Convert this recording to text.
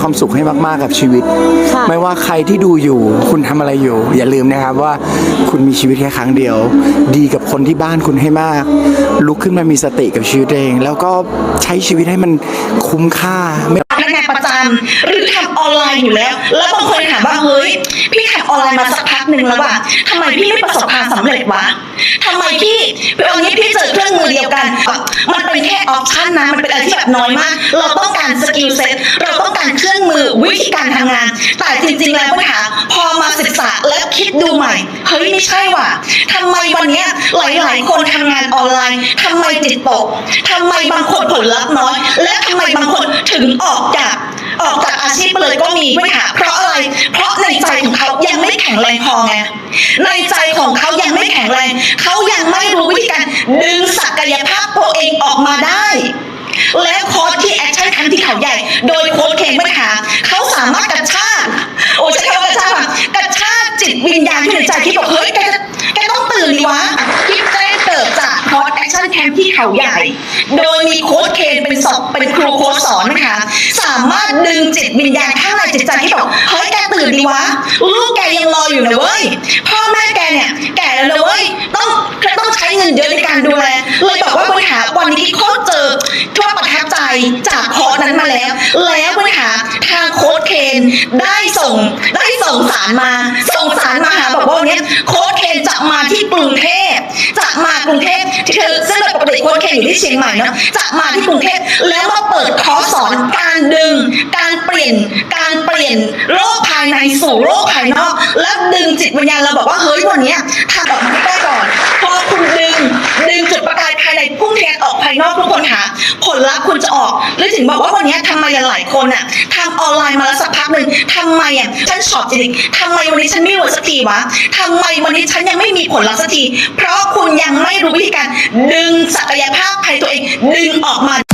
ความสุขให้มากๆกับชีวิตค่ะไม่ว่าใครที่ดูอยู่ คุณทำอะไรอยู่ อย่าลืมนะครับว่าคุณมีชีวิตแค่ครั้งเดียว ดีกับคนที่บ้านคุณให้มาก ลุกขึ้นมามีสติกับชีวิตเอง แล้วก็ใช้ชีวิตให้มันคุ้มค่าไม่พนักงานประจำหรือทำออนไลน์อยู่แล้ว แล้วบางคนถามว่าเฮ้ยพี่ทำออนไลน์มาสักพักหนึ่งแล้วว่ะทำไมพี่ไม่ประสบความสำเร็จวะทำไมพี่วันนี้พี่เจอเครื่องมือเดียวกัน มันเป็นแค่ออปชั่นนะมันเป็นอะไรที่แบบน้อยมาก เราต้องการสกิลเซ็ตเรา วิธีการทำงาน แต่จริง ๆ แล้วปัญหาพอมาศึกษาแล้วคิดดูใหม่เฮ้ยไม่ใช่ว่ะทำไมวันนี้หลายๆ คนทำงานออนไลน์ทำไมจิตตกทำไมบางคนผลลัพธ์น้อย และทำไมบางคนถึงออกจากออกจากอาชีพไปเลยก็มีปัญหาเพราะอะไร เพราะในใจของเขายังไม่แข็งแรงพอไงในใจของเขายังไม่แข็งแรง เขายังไม่รู้วิธีการดึงศักยภาพตัวเองออกมาได้ แล้วโค้ชที่แอคชั่นครั้งที่เขาใหญ่ โดยโค้ชเคนปัญหาเขาามารถกระชากโอ้ใช่เขากระชากกระชากจิตวิญญาณที่อยู่ในใจที่บอกเฮ้ยแกแกต้องตื่นดิวะที่แจ้เกิดจากโค้ชแอคชั่นแคมป์ที่เขาใหญ่ โดยมีโค้ชเคนเป็นสอบเป็นครูโค้ชสอนนะคะสามารถดึงจิตวิญญาณข้างในจิตใจที่บอกเฮ้ยแกตื่นดิวะลูกแกยังรออยู่นะเว้ยพ่อแม่แกเนี่ยแก่แล้วนะเว้ยต้องต้องใช้เงินเยอะในการดูแลเลยบอกว่าปัญหาวันนี้ที่โค้ชเจอทั่วประทับใจจากโค้ชนั้นมาแล้วแล้ว นได้ส่งได้ส่งสารมา ส่งสารมาหาบอกว่าวันนี้โค้ชเคนจะมาที่กรุงเทพจะมากรุงเทพที่เธอซึ่งโดยปกติโค้ชเคนอยู่ที่เชียงใหม่เนาะจะมาที่กรุงเทพแล้วมาเปิดคอร์สสอนการดึง การเปลี่ยนการเปลี่ยนโลกภายในสู่โลกภายนอก แล้วดึงจิตวิญญาณเราบอกว่าเฮ้ยวันเนี้ยทำออกมาให้ได้ก่อนพอคุณ เลยถึงบอกว่าวันนี้ทำไมหลายคนอะทำออนไลน์มาแล้วสักพักหนึ่งทำไมอะฉันชอบจริงทำไมวันนี้ฉันไม่เวยสักทีวะทำไมวันนี้ฉันยังไม่มีผลลัพธ์สักที เพราะคุณยังไม่รู้วิธีการดึงศักยภาพภายตัวเองดึงออกมา